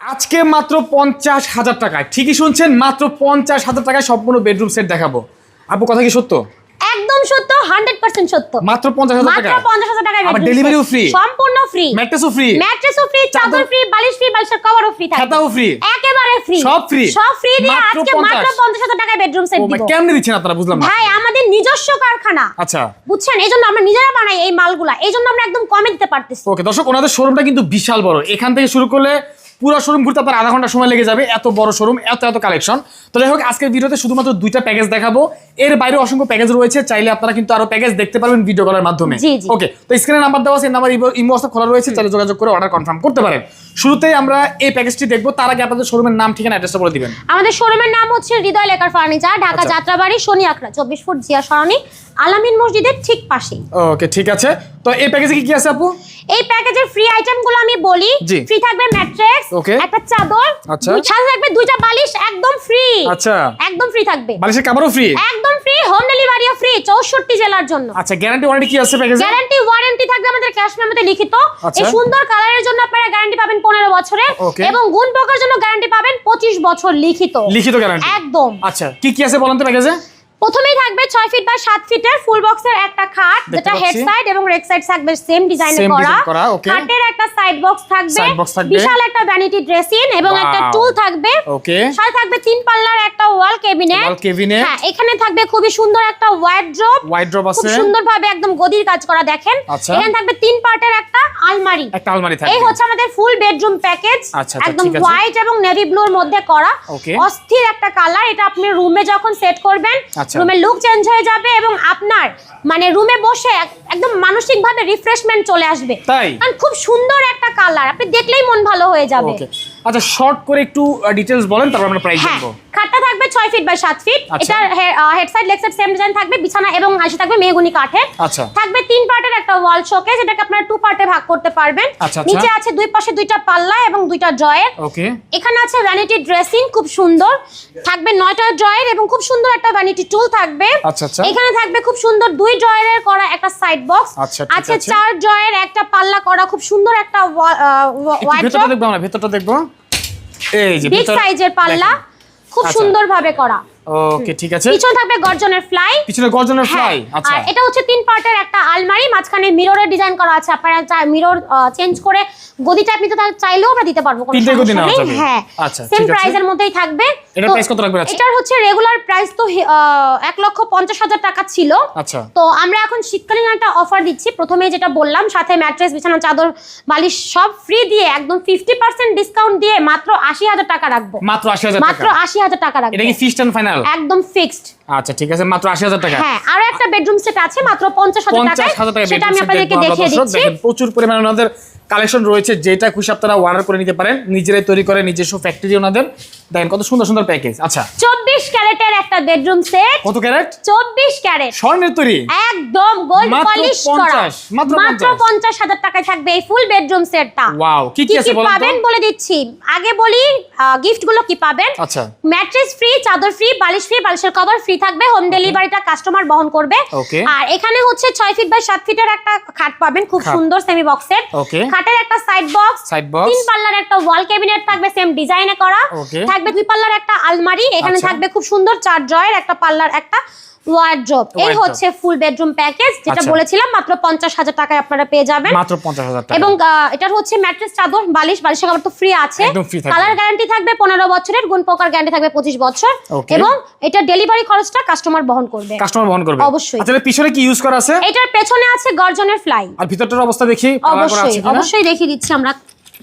আজকে মাত্র পঞ্চাশ হাজার টাকায়। ঠিকই শুনছেন মাত্র পঞ্চাশ হাজার টাকায় সম্পূর্ণ বেডরুম সেট দেখাবো। আপু কথা কি সত্য? একদম সত্য হান্ড্রেড পার্সেন্ট সত্য। মাত্র পঞ্চাশ হাজার মাত্র টাকা পঞ্চাশ হাজার টাকায় আবার ডেলিভারিও ফ্রি সম্পূর্ণ ফ্রি ম্যাট্রেসও ফ্রি ম্যাট্রেসও ফ্রি চাদর ফ্রি বালিশ ফ্রি বালিশের কভারও ফ্রি থাকবে। খাতাও free। একেবারে ফ্রি সব free। সব ফ্রি দিয়ে আজকে মাত্র 50 পঞ্চাশ হাজার টাকায় বেডরুম সেট দিব। কেমনে দিচ্ছেন আপনারা? বুঝলাম না। ভাই আমাদের নিজস্ব কারখানা। আচ্ছা। বুঝছেন? এই জন্য আমরা নিজেরা বানাই এই মালগুলা। এই জন্য আমরা একদম কমে দিতে পারতেছি। ওকে দর্শক ওনাদের শোরুমটা কিন্তু বিশাল বড়। এখান থেকে শুরু করলে পুরো শোরুম ঘুরতে আপনার আধা ঘণ্টা সময় লেগে যাবে এত বড় শোরুম এত এত কালেকশন তো যাই হোক আজকের ভিডিওতে শুধুমাত্র দুইটা প্যাকেজ দেখাবো। এর বাইরে অসংখ্য প্যাকেজ রয়েছে চাইলে আপনারা কিন্তু আরও প্যাকেজ দেখতে পারবেন ভিডিও কলের মাধ্যমে। ওকে তো স্ক্রিনে নাম্বার দেওয়া আছে নাম্বার ইমো হোয়াটসঅ্যাপ খোলা রয়েছে চাইলে যোগাযোগ করে অর্ডার কনফার্ম করতে পারেন। শুরুতেই আমরা এই প্যাকেজটি দেখব তার আগে আপনাদের শোরুমের নাম ঠিকানা অ্যাড্রেসটা বলে দিবেন। আমাদের শোরুমের নাম হচ্ছে হৃদয় লেকার ফার্নিচার ঢাকা আচ্ছা। যাত্রাবাড়ি শনি আকরা চব্বিশ ফুট জিয়া সরণি আলামিন মসজিদের ঠিক পাশেই। ওকে ঠিক আছে। তো এই প্যাকেজে কি কি আছে আপু? এই প্যাকেজের ফ্রি আইটেমগুলো আমি বলি। ফ্রি থাকবে ম্যাট্রেস Okay. একটা চাদর আচ্ছা। সাথে থাকবে দুইটা বালিশ একদম ফ্রি আচ্ছা। একদম ফ্রি থাকবে। বালিশের কাবারও ফ্রি একদম ফ্রি হোম ডেলিভারিও ফ্রি চৌষট্টি জেলার জন্য। আচ্ছা গ্যারান্টি ওয়ারেন্টি কি আছে প্যাকেজে গ্যারান্টি ওয়ারেন্টি থাকবে আমাদের ক্যাশ মেমোতে লিখিত। আচ্ছা। এই সুন্দর কালারের জন্য আপনারা গ্যারান্টি পাবেন পনেরো বছরের Okay. এবং গুণ পোকার জন্য গ্যারান্টি পাবেন পঁচিশ বছর লিখিত। লিখিত গ্যারান্টি একদম। আচ্ছা কি কি আছে বলেন তো প্যাকেজে প্রথমেই থাকবে ছয় ফিট বা সাত ফিটের ফুল বক্সের একটা খাট যেটা হেড সাইড এবং রেক সাইড থাকবে সেম ডিজাইনে করা. খাটের একটা সাইড বক্স থাকবে। বিশাল একটা ভ্যানিটি ড্রেসিং এবং একটা টুল থাকবে। ওকে সাথে থাকবে তিন পাল্লার একটা ওয়াল কেবিনেট Wall cabinet। হ্যাঁ এখানে থাকবে খুবই সুন্দর একটা ওয়ার্ড্রপ ওয়াইড্রপ খুব আছে। সুন্দরভাবে একদম গদির কাজ করা দেখেন। আচ্ছা। এখানে থাকবে তিন পার্টের একটা আলমারি। একটা আলমারি থাকবে। এই হচ্ছে আমাদের ফুল বেডরুম প্যাকেজ একদম হোয়াইট এবং নেভি ব্লুর মধ্যে করা। অস্থির একটা কালার এটা আপনি রুমে যখন সেট করবেন আচ্ছা। রুমের লুক চেঞ্জ হয়ে যাবে এবং আপনার মানে রুমে বসে এক- একদম মানসিক ভাবে রিফ্রেশমেন্ট চলে আসবে। তাই? খুব সুন্দর একটা কালার আপনি দেখলেই মন ভালো হয়ে যাবে। আচ্ছা শর্ট করে একটু ডিটেলস বলেন তারপর আমরা প্রাইস হ্যাঁ জানব। খাটটা থাকবে ছয় ফিট বাই সাত ফিট। এটার head side leg side same design থাকবে বিছানা এবং আশি থাকবে মেহগুনি কাঠের। আচ্ছা। থাকবে তিন পার্টের একটা ওয়াল শোকেস যেটাকে আপনারা টু পার্টে ভাগ করতে পারবেন। আচ্ছা, আচ্ছা। নিচে আছে দুই পাশে দুইটা পাল্লা এবং দুইটা ড্রয়ার। ওকে এখানে আছে ভ্যানিটি ড্রেসিং খুব সুন্দর। থাকবে নয়টা ড্রয়ার এবং খুব সুন্দর একটা ভ্যানিটি টুল থাকবে। আচ্ছা, আচ্ছা। এখানে থাকবে খুব সুন্দর দুই ড্রয়ারের করা একটা সাইড বক্স আচ্ছা, আছে। চার ড্রয়ার একটা পাল্লা করা খুব সুন্দর একটা ভেতরটা দেখব আমরা ভেতরটা দেখব। এই যে বিগ সাইজের পাল্লা। খুব সুন্দর সুন্দরভাবে করা। ওকে ঠিক আছে। পিছনে থাকবে গর্জনের ফ্লাই পিছনে গর্জনের ফ্লাই আচ্ছা আর এটা হচ্ছে তিন পার্টের একটা আলমারি মাঝখানে মিররের ডিজাইন করা আছে। আপনারা চাই মিরর চেঞ্জ করে গদি টাইপ নিতে চাইলেও আমরা দিতে পারব কোনো তিনটে গদি সমস্যা নেই। হ্যাঁ আচ্ছা, সেম আছে। প্রাইসের মধ্যেই থাকবে। তো price কত রাখবেন আজকে? এটার হচ্ছে রেগুলার প্রাইস তো আহ, এক লক্ষ পঞ্চাশ হাজার টাকা ছিল। আচ্ছা। তো আমরা এখন শীতকালীন একটা অফার দিচ্ছি। প্রথমে যেটা বললাম সাথে ম্যাট্রেস বিছানা চাদর বালিশ সব ফ্রি দিয়ে একদম ফিফটি পার্সেন্ট ডিসকাউন্ট দিয়ে মাত্র আশি হাজার টাকা রাখব। মাত্র আশি হাজার মাত্র টাকা। আশি হাজার টাকা রাখব এটা কি ফিক্সড এন্ড ফাইনাল একদম ফিক্সড আচ্ছা ঠিক আছে মাত্র আশি হাজার টাকা। হ্যাঁ আরও একটা বেডরুম সেট আছে মাত্র পঞ্চাশ হাজার পঞ্চাশ টাকায়। হাজার টাকা সেটা আমি আপনাদেরকে দেখিয়ে দিচ্ছি। দেখেন, প্রচুর পরিমাণে ওনাদের কালেকশন রয়েছে যেটা খুশি আপনারা অর্ডার করে নিতে পারেন নিজেরাই তৈরি করে নিজস্ব ফ্যাক্টরি ওনাদের। দেখেন কত সুন্দর সুন্দর প্যাকেজ আচ্ছা। চব্বিশ ক্যারেটের একটা বেডরুম সেট কত ক্যারেট? চব্বিশ ক্যারেট। স্বর্ণের তৈরি। একদম গোল্ড পলিশ করা। মাত্র মাত্র 50 পঞ্চাশ হাজার টাকায় থাকবে এই ফুল বেডরুম সেটটা Wow, কি কি আছে পাবেন বলে দিচ্ছি। আগে বলি গিফটগুলো কি পাবেন? আচ্ছা। ম্যাট্রেস ফ্রি চাদর ফ্রি বালিশ ফ্রি বালিশের কভার ফ্রি থাকবে হোম ডেলিভারিটা কাস্টমার বহন করবে। আর এখানে হচ্ছে ছয় ফিট বাই সাত ফিটের একটা খাট পাবেন খুব সুন্দর সেমি বক্সের. খাটের একটা সাইড বক্স তিন পাল্লার একটা ওয়াল ক্যাবিনেট থাকবে সেম ডিজাইনে করা। থাকবে দুই পাল্লার একটা আলমারি এখানে আচ্ছা। থাকবে খুব সুন্দর চার জয়ের একটা পাল্লার একটা ওয়ার্ড্রপ এই হচ্ছে ফুল বেডরুম প্যাকেজ যেটা আচ্ছা। বলেছিলাম মাত্র পঞ্চাশ হাজার টাকায় আপনারা পেয়ে যাবেন। মাত্র পঞ্চাশ হাজার টাকা এবং এটার হচ্ছে ম্যাট্রেস চাদর বালিশ বালিশের কভার তো ফ্রি আছে। কালার গ্যারান্টি থাকবে। পনেরো বছরের গুণ পোকার গ্যারান্টি থাকবে পঁচিশ বছর। এবং এটা ডেলিভারি খরচটা কাস্টমার বহন করবে। কাস্টমার বহন করবে। অবশ্যই। আচ্ছা পিছনে কি ইউজ করা আছে? এটার পেছনে আছে গর্জনের ফ্লাই আর ভিতরটার অবস্থা দেখি অবশ্যই অবশ্যই দেখিয়ে দিচ্ছি আমরা।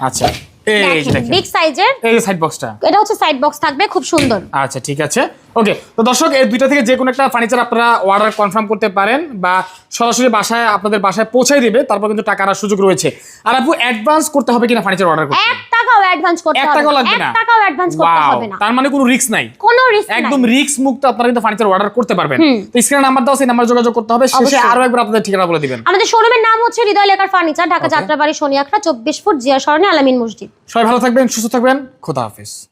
আচ্ছা। এই বিগ সাইজের এই যে সাইড বক্সটা এটা হচ্ছে সাইড বক্স থাকবে খুব সুন্দর। আচ্ছা ঠিক আছে। ওকে তো দর্শক এই দুইটা থেকে যে কোনো একটা ফার্নিচার আপনারা অর্ডার কনফার্ম করতে পারেন বা সরাসরি বাসায় আপনাদের বাসায় পৌঁছে দিবে তারপর কিন্তু টাকা আনার সুযোগ রয়েছে। আর আপু অ্যাডভান্স করতে হবে কিনা ফার্নিচার অর্ডার করতে? এক টাকাও অ্যাডভান্স করতে এক হবে টাকাও না। লাগবে এক না টাকাও অ্যাডভান্স করতে হবে না। তার মানে কোনো রিস্ক নাই। কোনো রিস্ক একদম রিস্ক মুক্ত আপনারা কিন্তু ফার্নিচার অর্ডার করতে পারবেন। তো স্ক্রিনে নাম্বার দাও সেই নাম্বার যোগাযোগ করতে হবে। শেষে আরও একবার আপনাদের ঠিকানা বলে দিবেন। আমাদের শোরুমের নাম হচ্ছে হৃদয় লেখার ফার্নিচার ঢাকা যাত্রাবাড়ি শনিয়াখড়া চব্বিশ ফুট জিয়া সরণি আলামিন মসজিদ। সবাই ভালো থাকবেন সুস্থ থাকবেন। খোদা হাফেজ।